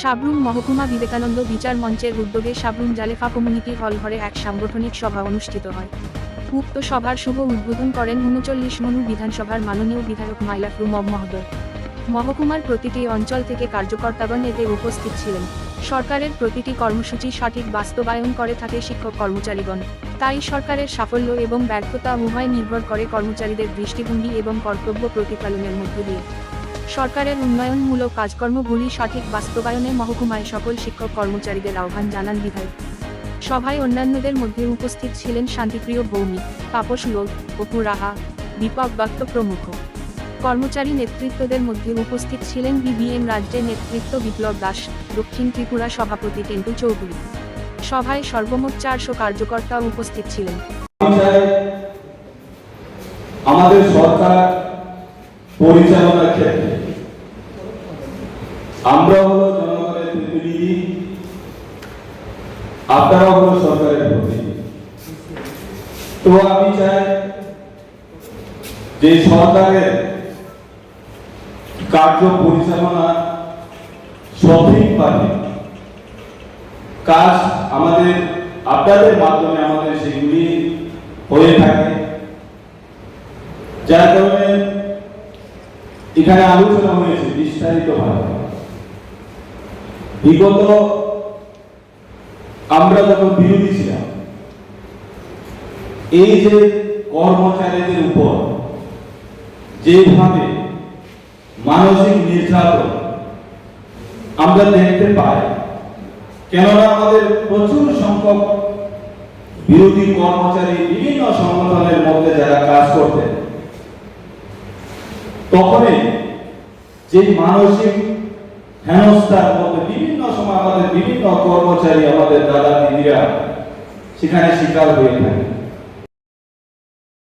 সাবরুম মহকুমা বিবেকানন্দ বিচার মঞ্চের উদ্যোগে সাবরুম জালেফা কমিউনিটি হল ঘরে এক সাংগঠনিক সভা অনুষ্ঠিত হয়। উক্ত সভার শুভ উদ্বোধন করেন উনচল্লিশ মনু বিধানসভার মাননীয় বিধায়ক মাইলাফরু মব মহোদয়। মহকুমার প্রতিটি অঞ্চল থেকে কার্যকর্তাগণ এতে উপস্থিত ছিলেন। সরকারের প্রতিটি কর্মসূচি সঠিক বাস্তবায়ন করে থাকে শিক্ষক কর্মচারীগণ। তাই সরকারের সাফল্য এবং ব্যর্থতা উভয় নির্ভর করে কর্মচারীদের দৃষ্টিভঙ্গি এবং কর্তব্য প্রতিপালনের মধ্য দিয়ে। সরকারের উন্নয়নমূলক কাজকর্মগুলি সঠিক বাস্তবায়নে মহকুমায় সকল শিক্ষক কর্মচারীদের আহ্বান জানান বিধায়ক। সভায় অন্যান্যদের মধ্যে উপস্থিত ছিলেন শান্তিপ্রিয় ভৌমিক তাপস লোক অপু রাহা দীপক দত্ত প্রমুখ। কর্মচারী নেতৃত্বদের মধ্যে উপস্থিত ছিলেন বিবিএম রাজ্যের নেতৃত্ব বিপ্লব দাস, দক্ষিণ ত্রিপুরা সভাপতি টেন্টু চৌধুরী। সভায় সর্বমোট চারশো কার্যকর্তা উপস্থিত ছিলেন। আমাদের সরকার পরিচালনার ক্ষেত্রে আমরা হলো জনগণের প্রতিনিধি। আপনারা হলো সরকারের প্রতিনিধি। তো আমি চাই যে সরকারের কার্য পরিচালনা সঠিকভাবে কাজ আমাদের, আপনাদের মাধ্যমে আমাদের সেগুলি হয়ে থাকে। যার কারণে এখানে আলোচনা হয়েছে বিগত আমরা যখন বিরোধী ছিলাম, এই যে কর্মচারীদের উপর যেভাবে মানসিক নির্যাতন আমরা দেখতে পাই, কেননা আমাদের প্রচুর সংখ্যক বিরোধী কর্মচারী বিভিন্ন সংগঠনের মধ্যে যারা কাজ করতেন, তখনই যে মানসিক হেনস্থার মধ্যে বিভিন্ন সময় আমাদের বিভিন্ন কর্মচারী আমাদের দাদা দিদিরা সেখানে শিকার হয়ে থাকে।